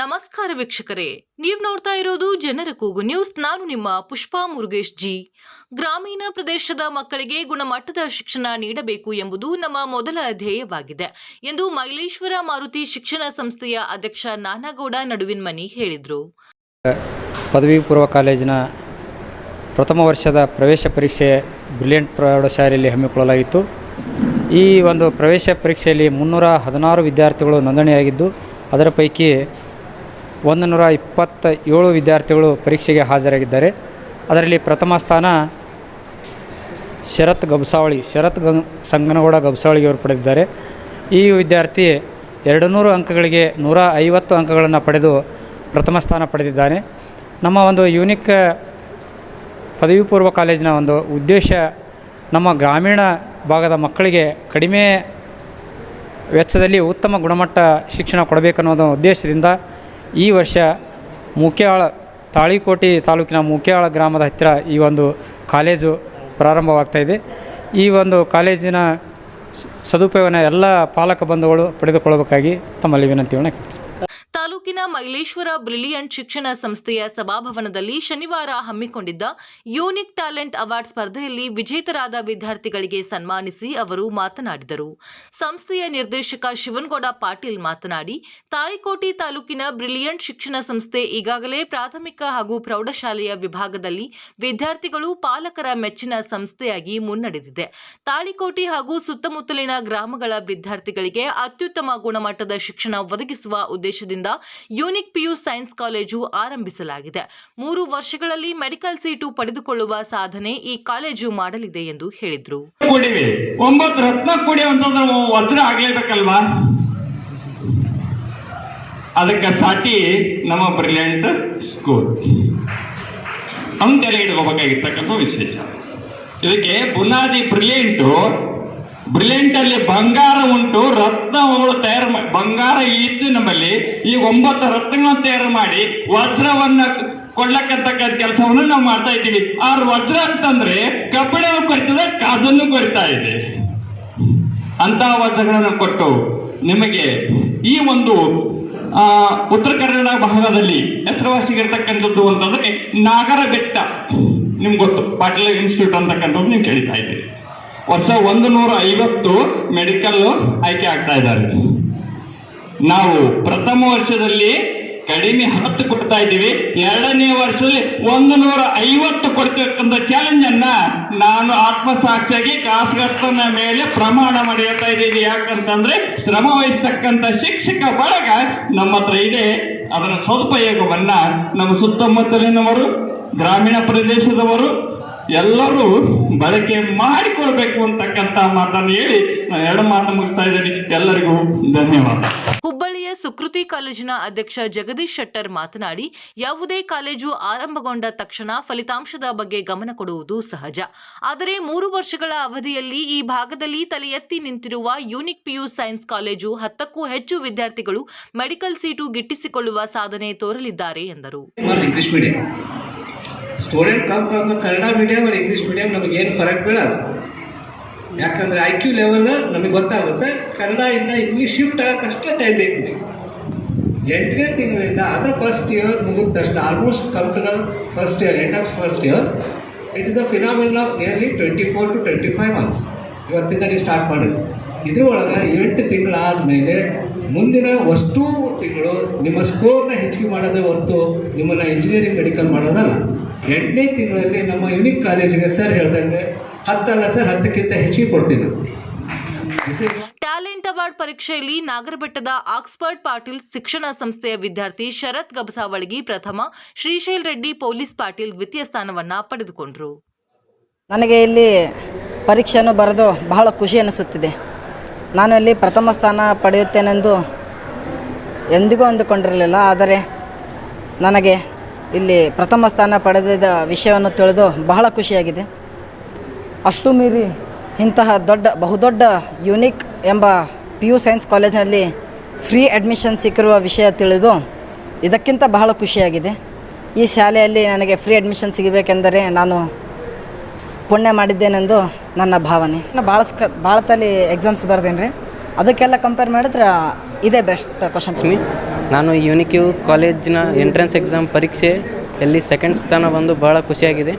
ನಮಸ್ಕಾರ ವೀಕ್ಷಕರೇ, ನೀವು ನೋಡ್ತಾ ಇರೋದು ಜನರ ಕೂಗು ನ್ಯೂಸ್. ನಾನು ನಿಮ್ಮ ಪುಷ್ಪಾ ಮುರುಗೇಶ್ ಜಿ. ಗ್ರಾಮೀಣ ಪ್ರದೇಶದ ಮಕ್ಕಳಿಗೆ ಗುಣಮಟ್ಟದ ಶಿಕ್ಷಣ ನೀಡಬೇಕು ಎಂಬುದು ನಮ್ಮ ಮೊದಲ ಧ್ಯೇಯವಾಗಿದೆ ಎಂದು ಮೈಲೇಶ್ವರ ಮಾರುತಿ ಶಿಕ್ಷಣ ಸಂಸ್ಥೆಯ ಅಧ್ಯಕ್ಷ ನಾನಾಗೌಡ ನಡುವಿನ ಮನಿ ಹೇಳಿದರು. ಪದವಿ ಪೂರ್ವ ಕಾಲೇಜಿನ ಪ್ರಥಮ ವರ್ಷದ ಪ್ರವೇಶ ಪರೀಕ್ಷೆ ಬ್ರಿಲಿಯಂಟ್ ಪ್ರೌಢಶಾಲೆಯಲ್ಲಿ ಹಮ್ಮಿಕೊಳ್ಳಲಾಗಿತ್ತು. ಈ ಒಂದು ಪ್ರವೇಶ ಪರೀಕ್ಷೆಯಲ್ಲಿ ಮುನ್ನೂರ ಹದಿನಾರು ವಿದ್ಯಾರ್ಥಿಗಳು ನೋಂದಣಿಯಾಗಿದ್ದು, ಅದರ ಪೈಕಿ ಒಂದು ನೂರ ಇಪ್ಪತ್ತ ಏಳು ವಿದ್ಯಾರ್ಥಿಗಳು ಪರೀಕ್ಷೆಗೆ ಹಾಜರಾಗಿದ್ದಾರೆ. ಅದರಲ್ಲಿ ಪ್ರಥಮ ಸ್ಥಾನ ಶರತ್ ಗಬ್ಸಾವಳಿ, ಶರತ್ ಗಂಗ್ ಸಂಗನಗೌಡ ಗಬ್ಸಾವಳಿಯವರು ಪಡೆದಿದ್ದಾರೆ. ಈ ವಿದ್ಯಾರ್ಥಿ ಎರಡು ನೂರು ಅಂಕಗಳಿಗೆ ನೂರ ಐವತ್ತು ಅಂಕಗಳನ್ನು ಪಡೆದು ಪ್ರಥಮ ಸ್ಥಾನ ಪಡೆದಿದ್ದಾನೆ. ನಮ್ಮ ಒಂದು ಯೂನಿಕ್ ಪದವಿ ಪೂರ್ವ ಕಾಲೇಜಿನ ಒಂದು ಉದ್ದೇಶ ನಮ್ಮ ಗ್ರಾಮೀಣ ಭಾಗದ ಮಕ್ಕಳಿಗೆ ಕಡಿಮೆ ವೆಚ್ಚದಲ್ಲಿ ಉತ್ತಮ ಗುಣಮಟ್ಟ ಶಿಕ್ಷಣ ಕೊಡಬೇಕನ್ನೋದು ಉದ್ದೇಶದಿಂದ ಈ ವರ್ಷ ಮುಖ್ಯಾಳ ತಾಳಿಕೋಟೆ ತಾಲೂಕಿನ ಮುಖ್ಯಾಳ ಗ್ರಾಮದ ಹತ್ತಿರ ಈ ಒಂದು ಕಾಲೇಜು ಪ್ರಾರಂಭವಾಗ್ತಾ ಇದೆ. ಈ ಒಂದು ಕಾಲೇಜಿನ ಸದುಪಯೋಗನ ಎಲ್ಲ ಪಾಲಕ ಬಂಧುಗಳು ಪಡೆದುಕೊಳ್ಳಬೇಕಾಗಿ ತಮ್ಮಲ್ಲಿ ವಿನಂತಿಯನ್ನು ಕೇಳ್ತೀನಿ. ಮೈಲೇಶ್ವರ ಬ್ರಿಲಿಯಂಟ್ ಶಿಕ್ಷಣ ಸಂಸ್ಥೆಯ ಸಭಾಭವನದಲ್ಲಿ ಶನಿವಾರ ಹಮ್ಮಿಕೊಂಡಿದ್ದ ಯೂನಿಕ್ ಟ್ಯಾಲೆಂಟ್ ಅವಾರ್ಡ್ ಸ್ಪರ್ಧೆಯಲ್ಲಿ ವಿಜೇತರಾದ ವಿದ್ಯಾರ್ಥಿಗಳಿಗೆ ಸನ್ಮಾನಿಸಿ ಅವರು ಮಾತನಾಡಿದರು. ಸಂಸ್ಥೆಯ ನಿರ್ದೇಶಕ ಶಿವನಗೌಡ ಪಾಟೀಲ್ ಮಾತನಾಡಿ, ತಾಳಿಕೋಟಿ ತಾಲೂಕಿನ ಬ್ರಿಲಿಯಂಟ್ ಶಿಕ್ಷಣ ಸಂಸ್ಥೆ ಈಗಾಗಲೇ ಪ್ರಾಥಮಿಕ ಹಾಗೂ ಪ್ರೌಢಶಾಲೆಯ ವಿಭಾಗದಲ್ಲಿ ವಿದ್ಯಾರ್ಥಿಗಳು ಪಾಲಕರ ಮೆಚ್ಚಿನ ಸಂಸ್ಥೆಯಾಗಿ ಮುನ್ನಡೆದಿದೆ. ತಾಳಿಕೋಟಿ ಹಾಗೂ ಸುತ್ತಮುತ್ತಲಿನ ಗ್ರಾಮಗಳ ವಿದ್ಯಾರ್ಥಿಗಳಿಗೆ ಅತ್ಯುತ್ತಮ ಗುಣಮಟ್ಟದ ಶಿಕ್ಷಣ ಒದಗಿಸುವ ಉದ್ದೇಶದಿಂದ ಯೂನಿಕ್ ಪಿಯು ಸೈನ್ಸ್ ಕಾಲೇಜು ಆರಂಭಿಸಲಾಗಿದೆ. ಮೂರು ವರ್ಷಗಳಲ್ಲಿ ಮೆಡಿಕಲ್ ಸೀಟು ಪಡೆದುಕೊಳ್ಳುವ ಸಾಧನೆ ಈ ಕಾಲೇಜು ಮಾಡಲಿದೆ ಎಂದು ಹೇಳಿದ್ರು. ಒಂಬತ್ತು ರತ್ನ ಕೂಡಿ ಅಂತಂದ್ರೆ ವಜ್ರ ಆಗ್ಲೇಬೇಕಲ್ವಾ? ಅದಕ್ಕೆ ಸಾಟಿ ನಮ್ಮ ಬ್ರಿಲಿಯಂಟ್ ಸ್ಕೂಲ್. ಅಂತ ತಲೆ ಇಟ್ಕೋಬೇಕಾಗಿರ್ತಕ್ಕಂಥ ವಿಶೇಷ. ಇದಕ್ಕೆ ಬುನಾದಿ ಬ್ರಿಲಿಯಂಟು ಬ್ರಿಲಿಯಂಟ್ ಅಲ್ಲಿ ಬಂಗಾರ ಉಂಟು ರತ್ನಗಳು ತಯಾರು ಮಾಡಿ ಬಂಗಾರ ಇದ್ದು ನಮ್ಮಲ್ಲಿ ಈ ಒಂಬತ್ತು ರತ್ನಗಳನ್ನು ತಯಾರು ಮಾಡಿ ವಜ್ರವನ್ನ ಕೊಡ್ಲಕ್ಕಂತಕ್ಕಂಥ ಕೆಲಸವನ್ನು ನಾವು ಮಾಡ್ತಾ ಇದ್ದೀವಿ. ಆ ವಜ್ರ ಅಂತಂದ್ರೆ ಕಬ್ಬಿಣವು ಕೊರಿತದೆ ಕಾಸನ್ನು ಕೊರಿತಾ ಇದೆ. ಅಂತ ವಜ್ರಗಳನ್ನು ಕೊಟ್ಟು ನಿಮಗೆ ಈ ಒಂದು ಉತ್ತರ ಕನ್ನಡ ಭಾಗದಲ್ಲಿ ಹೆಸರುವಾಸಿಗಿರ್ತಕ್ಕಂಥದ್ದು ಅಂತಂದ್ರೆ ನಾಗರ ಬೆಟ್ಟ ನಿಮ್ಗೆ ಗೊತ್ತು, ಪಾಟೀಲ್ ಇನ್ಸ್ಟಿಟ್ಯೂಟ್ ಅಂತಕ್ಕಂಥದ್ದು ನೀವು ಕೇಳ್ತಾ ಇದ್ದೀರಿ. ವರ್ಷ ಒಂದು ನೂರ ಐವತ್ತು ಮೆಡಿಕಲ್ ಆಯ್ಕೆ ಆಗ್ತಾ ಇದ್ದಾರೆ. ನಾವು ಪ್ರಥಮ ವರ್ಷದಲ್ಲಿ ಕಡಿಮೆ ಹತ್ತು ಕೊಡ್ತಾ ಇದ್ದೀವಿ. ಎರಡನೇ ವರ್ಷದಲ್ಲಿ ಒಂದು ನೂರ ಐವತ್ತು ಕೊಡ್ತಕ್ಕಂಥ ಚಾಲೆಂಜ್ ಅನ್ನ ನಾನು ಆತ್ಮಸಾಕ್ಷಿಯಾಗಿ ಕಾಸುಗರ್ತನ ಮೇಲೆ ಪ್ರಮಾಣ ಮಾಡಿ ಹೇಳ್ತಾ ಇದ್ದೀವಿ. ಯಾಕಂತಂದ್ರೆ ಶ್ರಮ ವಹಿಸ್ತಕ್ಕಂಥ ಶಿಕ್ಷಕ ಬಳಗ ನಮ್ಮ ಹತ್ರ ಇದೆ. ಅದರ ಸದುಪಯೋಗವನ್ನ ನಮ್ಮ ಸುತ್ತಮುತ್ತಲಿನವರು, ಗ್ರಾಮೀಣ ಪ್ರದೇಶದವರು ಎಲ್ಲರೂ ಬಳಕೆ ಮಾಡಿಕೊಳ್ಬೇಕು ಅಂತಕ್ಕಂತ ಮಾತನ್ನು ಹೇಳಿ ನಾನು ಎರಡು ಮಾತು ಮುಗಿಸ್ತಾ ಇದ್ದೀನಿ. ಎಲ್ಲರಿಗೂ ಧನ್ಯವಾದ. ಹುಬ್ಬಳ್ಳಿಯ ಸುಕೃತಿ ಕಾಲೇಜಿನ ಅಧ್ಯಕ್ಷ ಜಗದೀಶ್ ಶೆಟ್ಟರ್ ಮಾತನಾಡಿ ಯಾವುದೇ ಕಾಲೇಜು ಆರಂಭಗೊಂಡ ತಕ್ಷಣ ಫಲಿತಾಂಶದ ಬಗ್ಗೆ ಗಮನ ಕೊಡುವುದು ಸಹಜ. ಆದರೆ ಮೂರು ವರ್ಷಗಳ ಅವಧಿಯಲ್ಲಿ ಈ ಭಾಗದಲ್ಲಿ ತಲೆ ಎತ್ತಿ ನಿಂತಿರುವ ಯೂನಿಕ್ ಪಿಯು ಸೈನ್ಸ್ ಕಾಲೇಜು ಹತ್ತಕ್ಕೂ ಹೆಚ್ಚು ವಿದ್ಯಾರ್ಥಿಗಳು ಮೆಡಿಕಲ್ ಸೀಟು ಗಿಟ್ಟಿಸಿಕೊಳ್ಳುವ ಸಾಧನೆ ತೋರಲಿದ್ದಾರೆ ಎಂದರು. Student come from Kannada medium and English medium ನಮಗೆ ಏನು ಫರಕ್ ಬೀಳಲ್ಲ. ಯಾಕಂದರೆ ಐ ಕ್ಯೂ ಲೆವೆಲ್ ನಮಗೆ ಗೊತ್ತಾಗುತ್ತೆ. ಕನ್ನಡದಿಂದ ಇಂಗ್ಲೀಷ್ ಶಿಫ್ಟ್ ಆಗೋಕ್ಕಷ್ಟೇ ಟೈಮ್ ಬೇಕು. ಎಂಟನೇ ತಿಂಗಳಿಂದ ಅದರ ಫಸ್ಟ್ ಇಯರ್ ಮುಗಿದ ತಕ್ಷಣ almost come to the first year end of first year it is a phenomenal of nearly twenty four to twenty five months ಇವತ್ತಿಂದ ನೀವು ಸ್ಟಾರ್ಟ್ ಮಾಡಿದ್ರು ಇದ್ರೊಳಗೆ ಎಂಟು ತಿಂಗಳಾದಮೇಲೆ ಮುಂದಿನ ವಸ್ತು ತಿಂಗಳು ನಿಮ್ಮ ಸ್ಕೋರ್ನ ಹೆಚ್ಚಿಗೆ ಮಾಡೋದೇ ಹೊರತು ನಿಮ್ಮನ್ನು ಇಂಜಿನಿಯರಿಂಗ್ ಮೆಡಿಕಲ್ ಮಾಡೋದಲ್ಲ. ಎಂಟನೇ ತಿಂಗಳಲ್ಲಿ ನಮ್ಮ ಯುನಿಕ್ ಕಾಲೇಜಿಗೆ ಸರ್ ಹೇಳ್ದಂಗೆ ಹತ್ತಲ್ಲ ಸರ್ ಹತ್ತಕ್ಕಿಂತ ಹೆಚ್ಚಿಗೆ ಕೊಡ್ತೀನಿ. ಟ್ಯಾಲೆಂಟ್ ಅವಾರ್ಡ್ ಪರೀಕ್ಷೆಯಲ್ಲಿ ನಾಗರಬೆಟ್ಟದ ಆಕ್ಸ್ಫರ್ಡ್ ಪಾಟೀಲ್ ಶಿಕ್ಷಣ ಸಂಸ್ಥೆಯ ವಿದ್ಯಾರ್ಥಿ ಶರತ್ ಗಬಸಾವಳಗಿ ಪ್ರಥಮ ಶ್ರೀಶೈಲ್ ರೆಡ್ಡಿ ಪೊಲೀಸ್ ಪಾಟೀಲ್ ದ್ವಿತೀಯ ಸ್ಥಾನವನ್ನ ಪಡೆದುಕೊಂಡರು. ನನಗೆ ಇಲ್ಲಿ ಪರೀಕ್ಷೆಯನ್ನು ಬರೆದು ಬಹಳ ಖುಷಿ ಅನಿಸುತ್ತಿದೆ. ನಾನು ಇಲ್ಲಿ ಪ್ರಥಮ ಸ್ಥಾನ ಪಡೆಯುತ್ತೇನೆಂದು ಎಂದಿಗೂ ಅಂದುಕೊಂಡಿರಲಿಲ್ಲ ಆದರೆ ನನಗೆ ಇಲ್ಲಿ ಪ್ರಥಮ ಸ್ಥಾನ ಪಡೆದಿದ್ದ ವಿಷಯವನ್ನು ತಿಳಿದು ಬಹಳ ಖುಷಿಯಾಗಿದೆ. ಅಷ್ಟು ಮೀರಿ ಇಂತಹ ದೊಡ್ಡ, ಬಹುದೊಡ್ಡ, ಯುನಿಕ್ ಎಂಬ ಪಿ ಯು ಸೈನ್ಸ್ ಕಾಲೇಜಿನಲ್ಲಿ ಫ್ರೀ ಅಡ್ಮಿಷನ್ ಸಿಕ್ಕಿರುವ ವಿಷಯ ತಿಳಿದು ಇದಕ್ಕಿಂತ ಬಹಳ ಖುಷಿಯಾಗಿದೆ. ಈ ಶಾಲೆಯಲ್ಲಿ ನನಗೆ ಫ್ರೀ ಅಡ್ಮಿಷನ್ ಸಿಗಬೇಕೆಂದರೆ ನಾನು ಪುಣ್ಯ ಮಾಡಿದ್ದೇನೆಂದು ನನ್ನ ಭಾವನೆ. ನಾನು ಭಾಳ ಸ್ಕ, ಭಾಳ ತಲೆ ಎಕ್ಸಾಮ್ಸ್ ಬರ್ದೇನೆ ರೀ ಅದಕ್ಕೆಲ್ಲ ಕಂಪೇರ್ ಮಾಡಿದ್ರೆ ಇದೇ ಬೆಸ್ಟ್ ಕ್ವಶನ್ ನಾನು ಯುನಿಕ್ಯೂ ಕಾಲೇಜಿನ ಎಂಟ್ರೆನ್ಸ್ ಎಕ್ಸಾಮ್ ಪರೀಕ್ಷೆಯಲ್ಲಿ ಸೆಕೆಂಡ್ ಸ್ಥಾನ ಬಂದು ಭಾಳ ಖುಷಿಯಾಗಿದೆ.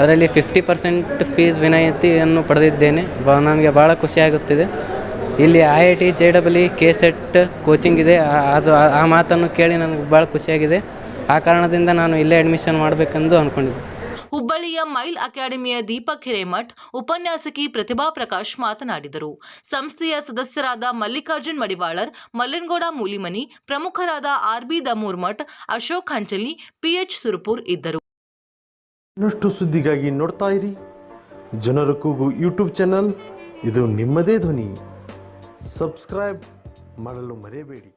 ಅದರಲ್ಲಿ ಫಿಫ್ಟಿ ಪರ್ಸೆಂಟ್ ಫೀಸ್ ವಿನಾಯಿತಿಯನ್ನು ಪಡೆದಿದ್ದೇನೆ. ಬ, ನನಗೆ ಭಾಳ ಖುಷಿಯಾಗುತ್ತಿದೆ ಇಲ್ಲಿ I I T J double E K CET coaching ಇದೆ. ಅದು, ಆ ಮಾತನ್ನು ಕೇಳಿ ನನಗೆ ಭಾಳ ಖುಷಿಯಾಗಿದೆ. ಆ ಕಾರಣದಿಂದ ನಾನು ಇಲ್ಲೇ ಅಡ್ಮಿಷನ್ ಮಾಡಬೇಕೆಂದು ಅಂದ್ಕೊಂಡಿದ್ದೆ ಹುಬ್ಬಳ್ಳಿಯ ಮೈಲ್ ಅಕಾಡೆಮಿಯ ದೀಪಕ್ ಹಿರೇಮಠ್, ಉಪನ್ಯಾಸಕಿ ಪ್ರತಿಭಾ ಪ್ರಕಾಶ್ ಮಾತನಾಡಿದರು. ಸಂಸ್ಥೆಯ ಸದಸ್ಯರಾದ ಮಲ್ಲಿಕಾರ್ಜುನ್ ಮಡಿವಾಳರ್, ಮಲ್ಲನಗೌಡ ಮೂಲಿಮನಿ, ಪ್ರಮುಖರಾದ ಆರ್ಬಿ ದಮೂರ್ಮಠ್ ಅಶೋಕ್ ಹಂಚಲಿ ಪಿಎಚ್ ಸುರಪುರ್ ಇದ್ದರು. ಇನ್ನಷ್ಟು ಸುದ್ದಿಗಾಗಿ ನೋಡ್ತಾ ಇರಿ. ಜನರ ಕೂಗು ಯೂಟ್ಯೂಬ್ ಚಾನಲ್. ಇದು ನಿಮ್ಮದೇ ಧ್ವನಿ. ಸಬ್ಸ್ಕ್ರೈಬ್ ಮಾಡಲು ಮರೆಯಬೇಡಿ.